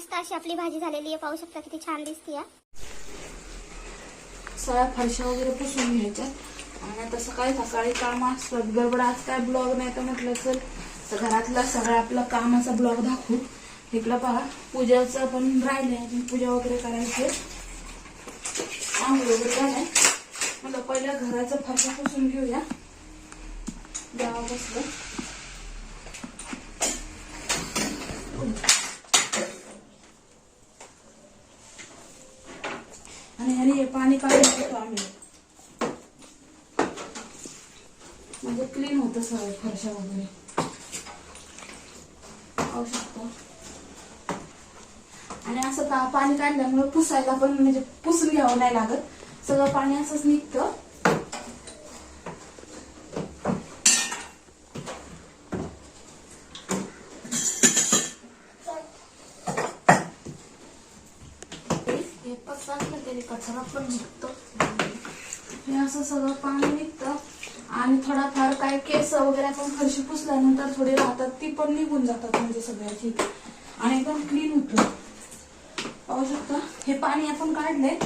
मस्त अशी आपली भाजी झालेली आहे. पाहू शकता किती छान दिसते या सगळ्या फरशा वगैरे पुसून घ्यायच्या. आणि आता सकाळी सकाळी काम असतात. गडबड आज काय ब्लॉग नाही तर म्हटलं सर तर घरातला सगळा आपला कामाचा ब्लॉग दाखवू. इकडं पहा पूजाचं पण राहिलं आहे पूजा वगैरे करायची आंघोळ वगैरे झालंय. म्हटलं पहिल्या घराचं फरशा पुसून घेऊया. द्यावा बसलं आणि ह्याने हे पाणी काढून घेतो आम्ही? म्हणजे क्लीन होतं सगळं फरशा वगैरे. पाहू शकतो. आणि असं का पाणी काढल्यामुळे पुसायला पण म्हणजे पुसून घ्यावं नाही लागत. सगळं पाणी असंच निघतं हे पसारलं तरी कचरा पण निघतो. हे असं सगळं पाणी निघतं. आणि थोडाफार काय केस वगैरे आपण फरशी पुसल्यानंतर थोडी राहतात ती पण निघून जातात म्हणजे सगळ्याची. आणि एकदम क्लीन होतं. पाहू शकता? हे पाणी आपण काढलंय.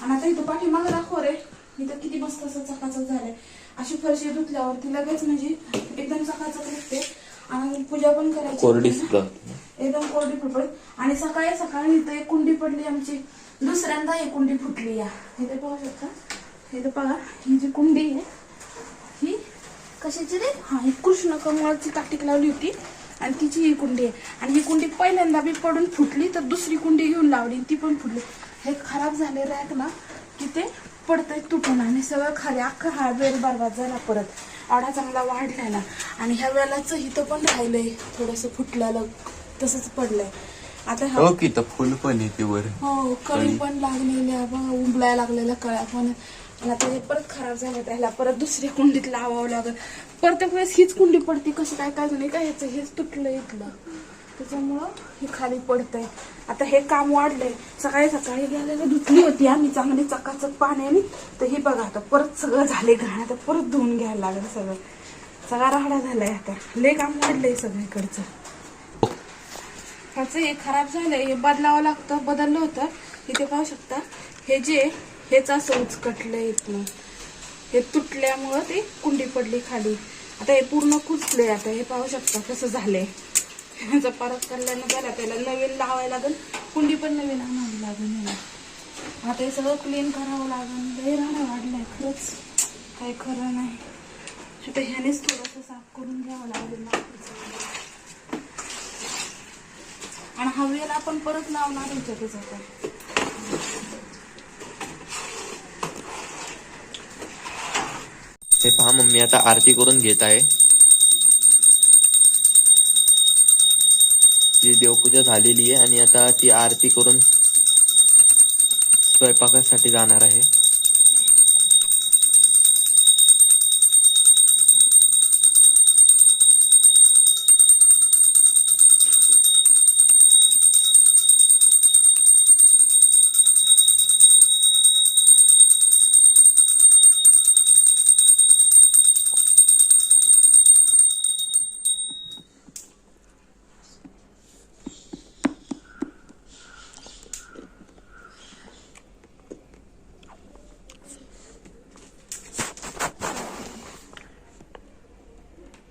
आणि आता इथं पाठीमागं दाखव रे. इथं किती मस्त असं चकाचक झालंय. अशी फरशी धुतल्यावरती लगेच म्हणजे एकदम चकाचक निघते. आणि पूजा पण करायची एकदम कोरडी फुटपडीत आणि सकाळी सकाळी इथं एक कुंडी पडली आमची. दुसऱ्यांदा एक कुंडी फुटली या. इथे पाहू शकता. इथे बघा ही जी कुंडी आहे ही कशाची रे? हा ही कृष्ण कमळाची काटिक लावली होती आणि तिची ही कुंडी आहे. आणि ही कुंडी पहिल्यांदा बी पडून फुटली तर दुसरी कुंडी घेऊन लावली ती पण फुटली. हे खराब झाले रॅक ना की ते पडतंय तुटून आणि सगळं खाली अख्खा हा वेळ बरबाद झाला परत. आवडा चांगला वाढलेला आणि ह्या वेळाचं इथं पण राहिलंय थोडंसं फुटलेलं तसंच पडलंय. आता हा हो की तर फुल पण येते वर. हो कळी पण लागलेल्या बघा उंबलाय लागलेल्या कळ्या पण. आणि आता हे परत खराब झालं त्याला परत दुसरी कुंडीत लावावं लागल. प्रत्येक वेळेस हीच कुंडी पडते कसं काय काय नाही काय ह्याचं हेच तुटलं इथलं. त्याच्यामुळं हे खाली पडतंय. आता हे काम वाढलंय. सकाळी सकाळी गेलेलं धुतली होती आम्ही चांगली चकाचक पाण्याने. तर हे बघा आता परत सगळं झाले घाण आता परत धुवून घ्यायला लागलं सगळं. सगळा राहडा झालाय आता. लय काम वाढलंय सगळीकडचं. ह्याचं हे खराब झालंय हे बदलावं लागतं बदललं होतं. इथे पाहू शकता हे जे हेच असं उचकटलंय इथनं. हे तुटल्यामुळं ते कुंडी पडली खाली. आता हे पूर्ण कुचले आता हे पाहू शकता कसं झालंय. ह्याचा परत करल्यानं झाला त्याला नवीन लावायला लागेल. कुंडी पण नवीन आणावी लागेल याला. आता हे सगळं क्लीन करावं लागेल. लय राहणं वाढलंय खरंच. काही खरं नाही. आता ह्यानेच थोडंसं साफ करून घ्यावं लागेल. आणि हा वेल आपण परत लावणार याच्यातच आता. हे पहा मम्मी आता आरती करून घेत आहे. ती देवपूजा झालेली आहे आणि आता ती आरती करून स्वयंपाकासाठी जाणार आहे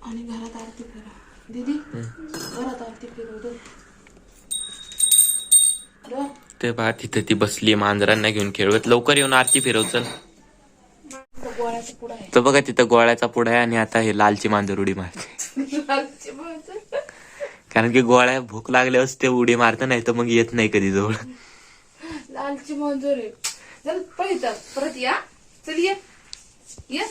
आणि घरात आरती करा दीदी घरात आरती फिरव दे अरे, ते पहा तिथं ती बसली मांजरांना घेऊन खेळवत. लवकर येऊन आरती फिरव चल. तो गोळ्याचा पुढा आहे तर बघा तिथं गोळ्याचा पुढा आहे आणि आता हे लालची मांजर उडी मारते. लालची मांजर. कारण की गोळ्या भूक लागल्यावर ते उडी मारतं नाही तर मग येत नाही कधी जवळ. लालची मंजूर परत या. चल ये. ये.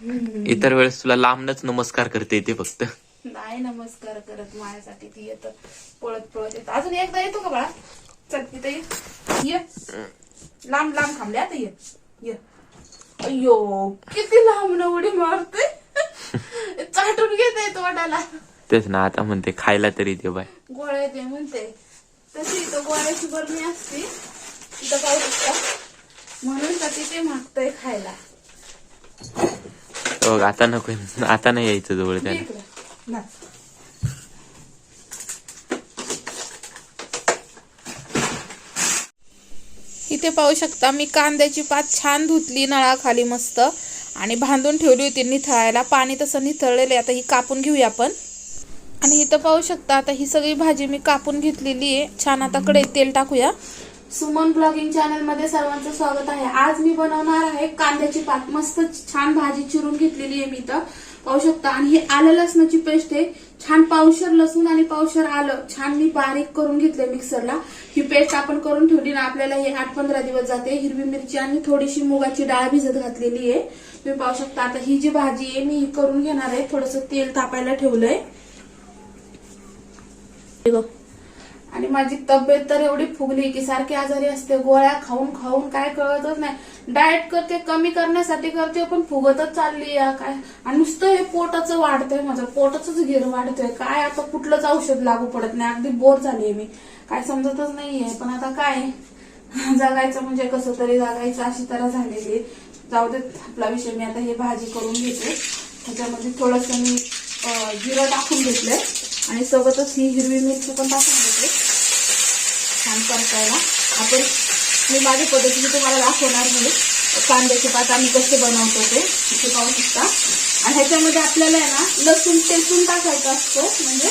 इतर वेळेस तुला लांबनच नमस्कार करते येते फक्त. नाही नमस्कार करत माझ्यासाठी ती येत पळत पळत येत. अजून एकदा येतो का बाळा? चल तिथे ये. ये. लांब लांब थांबले आता ये. ये. अयो किती लांब न उडी मारते. चाटून घेते तोंडाला तेच ना आता म्हणते खायला तरी दे बाय. गोळ्या दे म्हणते. तशी इथं गोळ्याची बरणी असती. तिथं पाहू शकता. म्हणून तर तिथे मागतय खायला. बघ आता नको आता नाही यायचं जवळ त्याला इथे पाहू शकता मी कांद्याची पात छान धुतली नळाखाली मस्त. आणि बांधून ठेवली होती निथळायला. पाणी तसं निथळलेलं आता ही कापून घेऊया आपण. आणि इथं पाहू शकता आता ही सगळी भाजी मी कापून घेतलेली आहे. छान आता कडे तेल टाकूया. सुमन ब्लॉगिंग चॅनलमध्ये सर्वांचं स्वागत आहे. आज मी बनवणार आहे कांद्याची पात. मस्त छान भाजी चिरून घेतलेली आहे मी तर. पाहू शकता. आणि ही आलं लसणाची पेस्ट आहे. छान पावशर लसूण आणि पावशर आलं. छान मी बारीक करून घेतलंय मिक्सरला ही पेस्ट आपण करून ठेवली ना आपल्याला हे आठ पंधरा दिवस जाते. हिरवी मिरची आणि थोडीशी मुगाची डाळ भिजत घातलेली आहे. तुम्ही पाहू शकता. आता ही जी भाजी आहे मी ही करून घेणार आहे. थोडस तेल तापायला ठेवलंय. बघ. आणि माझी तब्येत तर एवढी फुगली की सारखी आजारी असते गोळ्या खाऊन खाऊन काय कळतच नाही. डाएट करते कमी करण्यासाठी करते पण फुगतच चालली या काय? आणि नुसतं हे पोटाचं वाढतंय माझं पोटाचंच घेर वाढतोय. काय आता कुठलंच औषध लागू पडत नाही अगदी बोर झालीये मी. काय समजतच नाहीये पण आता काय? जगायचं म्हणजे कसं तरी जगायचं अशी तर झालेली आहे. जाऊ देत आपला विषय मी आता हे भाजी करून घेते. त्याच्यामध्ये थोडस मी जिरं टाकून घेतलंय. आणि सोबतच ही हिरवी मिरची पण टाकून छान परतायला आपण मी माझ्या पद्धतीने तुम्हाला दाखवणार नाही कांद्याचे पात आम्ही कसे बनवतो ते. इथे पाहू शकता. आणि ह्याच्यामध्ये आपल्याला आहे ना लसूण टेचून टाकायचं असतो. म्हणजे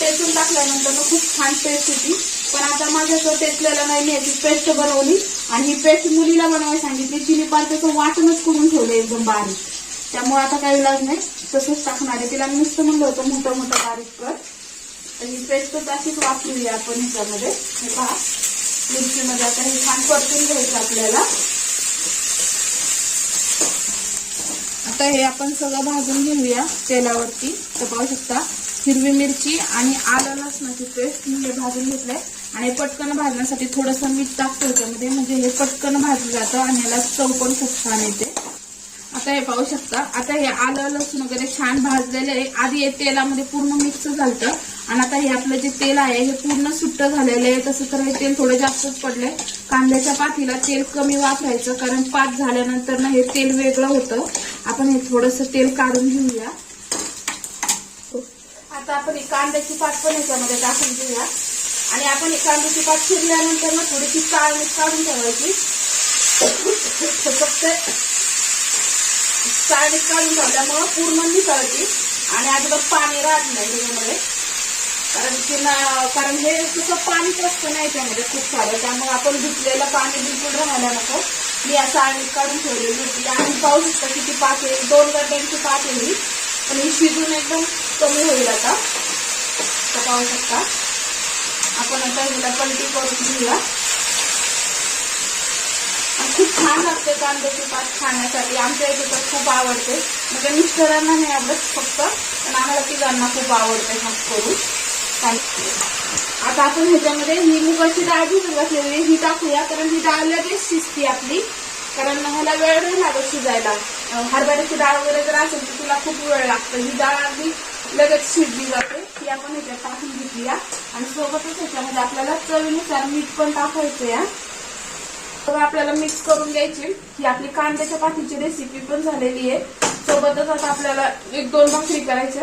टेचून टाकल्यानंतर खूप छान पेस्ट होती पण आता माझ्याकडे टेचलेला नाही मी याची पेस्ट बनवली. आणि ही पेस्ट मुलीला बनवायला सांगितली. तिने पार त्याचं वाटणच करून ठेवलं एकदम बारीक. त्यामुळे आता काही इलाज नाही. तसंच टाकणार आहे. तिला नुसतं म्हणलं होतं मोठं मोठं बारीक कर. तर ही पेस्ट अशीच वापरूया आपण ह्याच्यामध्ये. हे पहा. मिरचीमध्ये आता हे छान परतून घ्यायचं आपल्याला. आता हे आपण सगळं भाजून घेऊया तेलावरती. तर पाहू शकता हिरवी मिरची आणि आलं लसणाची पेस्ट मी हे भाजून घेतलंय. आणि पटकन भाजण्यासाठी थोडंसं मीठ टाकतो त्यामध्ये म्हणजे हे पटकन भाजलं जातं आणि याला चव पण खूप छान येते. आता हे पाहू शकता. आता हे आलं लसूण वगैरे छान भाजलेलं आहे. आधी हे तेलामध्ये पूर्ण मिक्स झालं आणि आता हे आपलं जे तेल आहे हे पूर्ण सुट्ट झालेलं आहे. तसं तर हे तेल थोडं जास्तच पडलंय. कांद्याच्या पातीला तेल कमी वापरायचं कारण पात झाल्यानंतर ना हे तेल वेगळं होतं. आपण हे थोडस तेल काढून घेऊया. आता आपण ही कांद्याची पात पण याच्यामध्ये टाकून घेऊया. आणि आपण ही कांद्याची पात शिरल्यानंतर ना थोडीशी काळ काढून ठेवायची. फक्त चाळणीत काढून ठेवल्यामुळं पूर्ण निसळती आणि अजिबात पाणी राहत नाही त्याच्यामध्ये कारण की ना कारण हे कसं पाणीच असतं ना याच्यामध्ये खूप सारं. त्यामुळे आपण धुतलेलं पाणी बिलकुल राहायला नको. मी असं आणि काढून ठेवलेली होती. आणि पाहू शकता किती पाच येईल दोन गड्ड्यांची पाच येईल पण ही शिजून एकदम कमी होईल आता. तर पाहू शकता. आपण आता हिला पलटी करून घेऊया. आणि खूप छान लागते कांद्याची पात खाण्यासाठी. आमच्या इथे तर खूप आवडते. म्हणजे मिस्टरांना नाही आवडत फक्त पण आम्हाला तिघांना खूप आवडते मग करून. आता आपण ह्याच्यामध्ये ही मुगाची डाळ भिजून घातलेली ही टाकूया कारण ही डाळ लगेच शिजते आपली. कारण ह्याला वेळ नाही लागत शिजायला. हरभऱ्याची डाळ वगैरे जर असेल तर तिला खूप वेळ लागतो. ही डाळ अगदी लगेच शिजली जाते. ती आपण ह्याच्यात टाकून घेतलीया आणि सोबतच ह्याच्यामध्ये आपल्याला चवीनुसार मीठ पण टाकायचं या तर आपल्याला मिक्स करून घ्यायची. ही आपली कांद्याच्या पातीची रेसिपी पण झालेली आहे. सोबतच आता आपल्याला एक दोन भाकरी करायच्या.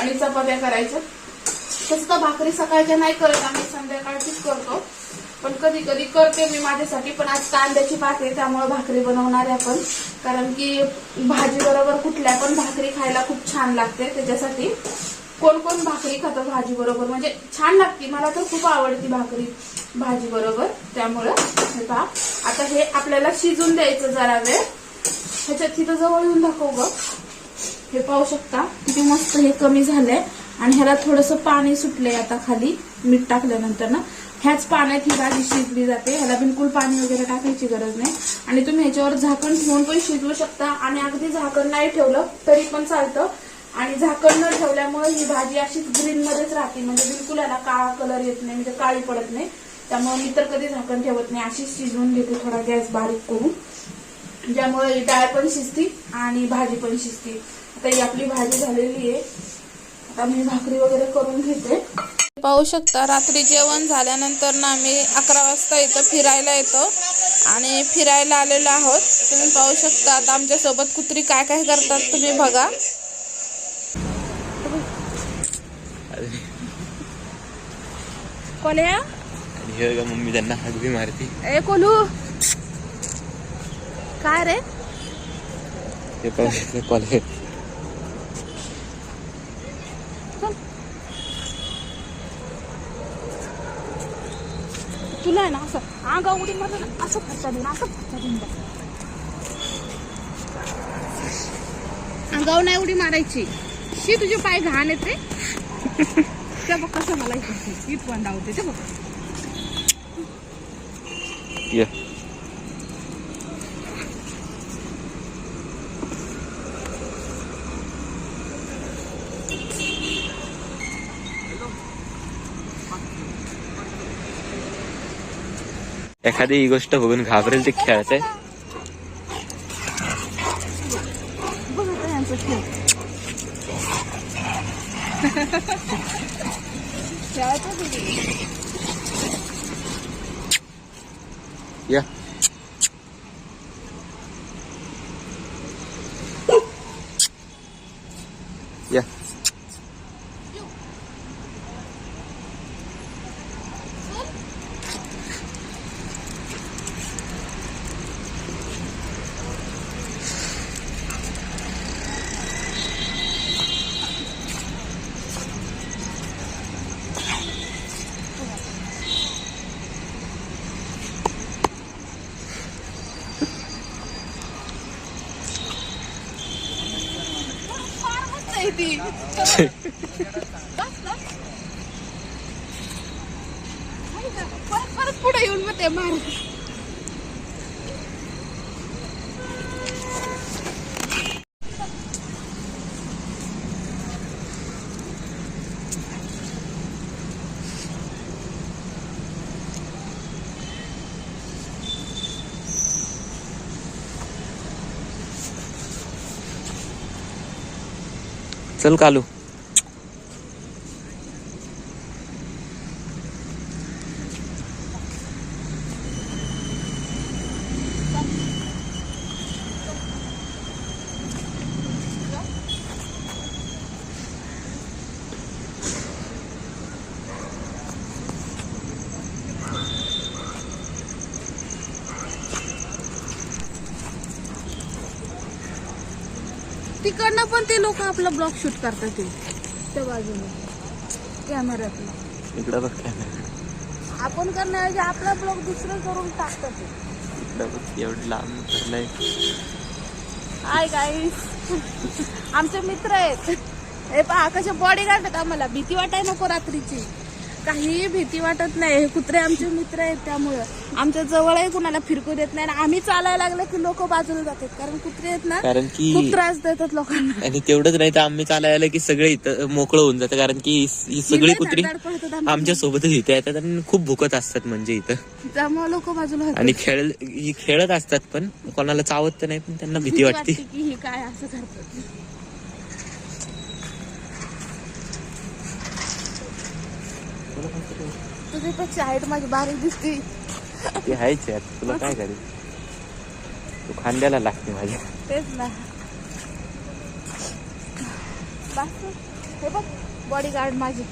आणि चपात्या करायच्या. तसं तर भाकरी सकाळच्या नाही करत आम्ही संध्याकाळचीच करतो. पण कधी कधी करते मी माझ्यासाठी पण आज कांद्याची पात आहे त्यामुळे भाकरी बनवणार आहे आपण. कारण की भाजी बरोबर कुठल्या पण भाकरी खायला खूप छान लागते त्याच्यासाठी कोण कोण भाकरी खातं भाजी बरोबर? म्हणजे छान लागते मला तर खूप आवडती भाकरी भाजी बरोबर. त्यामुळं हे पहा. आता हे आपल्याला शिजून द्यायचं जरा वेळ. ह्याच्यात तिथं जवळ येऊन दाखव ग. हे पाहू शकता किती मस्त हे कमी झालंय. आणि ह्याला थोडंसं पाणी सुटलंय आता खाली मीठ टाकल्यानंतर ना. ह्याच पाण्यात ही भाजी शिजली जाते. ह्याला बिलकुल पाणी वगैरे टाकायची गरज नाही. आणि तुम्ही ह्याच्यावर झाकण ठेवून पण शिजवू शकता. आणि अगदी झाकण नाही ठेवलं तरी पण चालतं. आणि झाकण न ठेवल्यामुळे ही भाजी अशीच ग्रीनमध्येच राहते. म्हणजे बिलकुल याला काळा कलर येत नाही म्हणजे काळी पडत नाही. त्यामुळे मी तर कधी झाकण ठेवत नाही. अशीच शिजवून घेते थोडा गॅस बारीक करून. ज्यामुळे डाळ पण शिजती आणि भाजी पण शिजती. आता ही आपली भाजी झालेली आहे. मी भाकरी वगैरे करून घेते. पाहू शकता रात्री जेवण झाल्यानंतर ना आम्ही अकरा वाजता इथं फिरायला येतो. आणि फिरायला आलेलो आहोत. तुम्ही पाहू शकता आता आमच्यासोबत कुत्री काय काय करतात तुम्ही बघा. कोल्या हे? मम्मी त्यांना बी मारते. ए कोलू. काय रे? पाहू कॉलेज तुला आहे ना असं अंगा उडी मारलं ना असं फटका देईन असं फटका देईन अंगाव नाही उडी मारायची. शी तुझे पाय घाण येते त्या बघ कसं मला इथं पण डावते ते बघ. एखादी ही गोष्ट बघून घाबरेल ते खेळायचंय या फार मस्त आहे ती बस ना. आहे का? परत परत पुढे येऊन मग ते मार चल कालू. तिकडनं पण ते लोक आपला ब्लॉग शूट करतात ते. त्या बाजूने. कॅमेऱ्यातनं इकडं बघ camera. आपण करण्याऐवजी आपला ब्लॉग दुसरं करून टाकतात ते. इकडं बघ एवढं लांब करलंय हाय गाईस आमचे मित्र आहेत. हे पहा कसे बॉडी गार्ड आहेत आम्हाला. भीती वाटाय नको रात्रीची. काहीही भीती वाटत नाही. हे कुत्रे आमचे मित्र आहेत त्यामुळं. आमच्या जवळही कुणाला फिरकू देत नाही. आणि आम्ही चालायला लागले की लोक बाजूला जातात. कारण कुत्रे आहेत ना कारण की खूप त्रास देतात लोकांना. आणि तेवढंच नाही तर आम्ही चालायला की सगळे इथं मोकळं होऊन जातं. कारण की ही सगळी कुत्री पळतात आमच्या. आमच्या सोबतच इथे येतात आणि खूप भुकत असतात म्हणजे इथं. त्यामुळे लोक बाजूला होतात. आणि खेळ ही खेळत असतात पण कोणाला चावत तर नाही पण त्यांना भीती वाटते की ही काय असं करतात. तुझ्यापेक्षा हाईट माझी बारीक दिसते. ते आहेच यार. तुला काय करेल तू खांद्याला लागते माझ्या. तेच ना. बस. हे बघ बॉडी गार्ड माझी.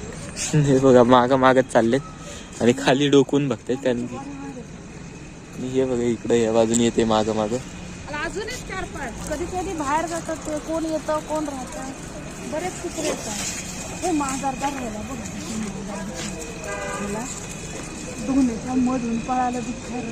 हे बघा माग मागत चाललेत. आणि खाली डोकून बघते कारण की आणि हे बघा इकडे या बाजूने येते माग माग. आणि अजूनही चार पाच. कधी कधी बाहेर जातात ते कोण येतं कोण राहतं. बरेच कुत्रे येतात. हे राहिला बघ. मला धुण्याच्या मधून पळालं बिचार.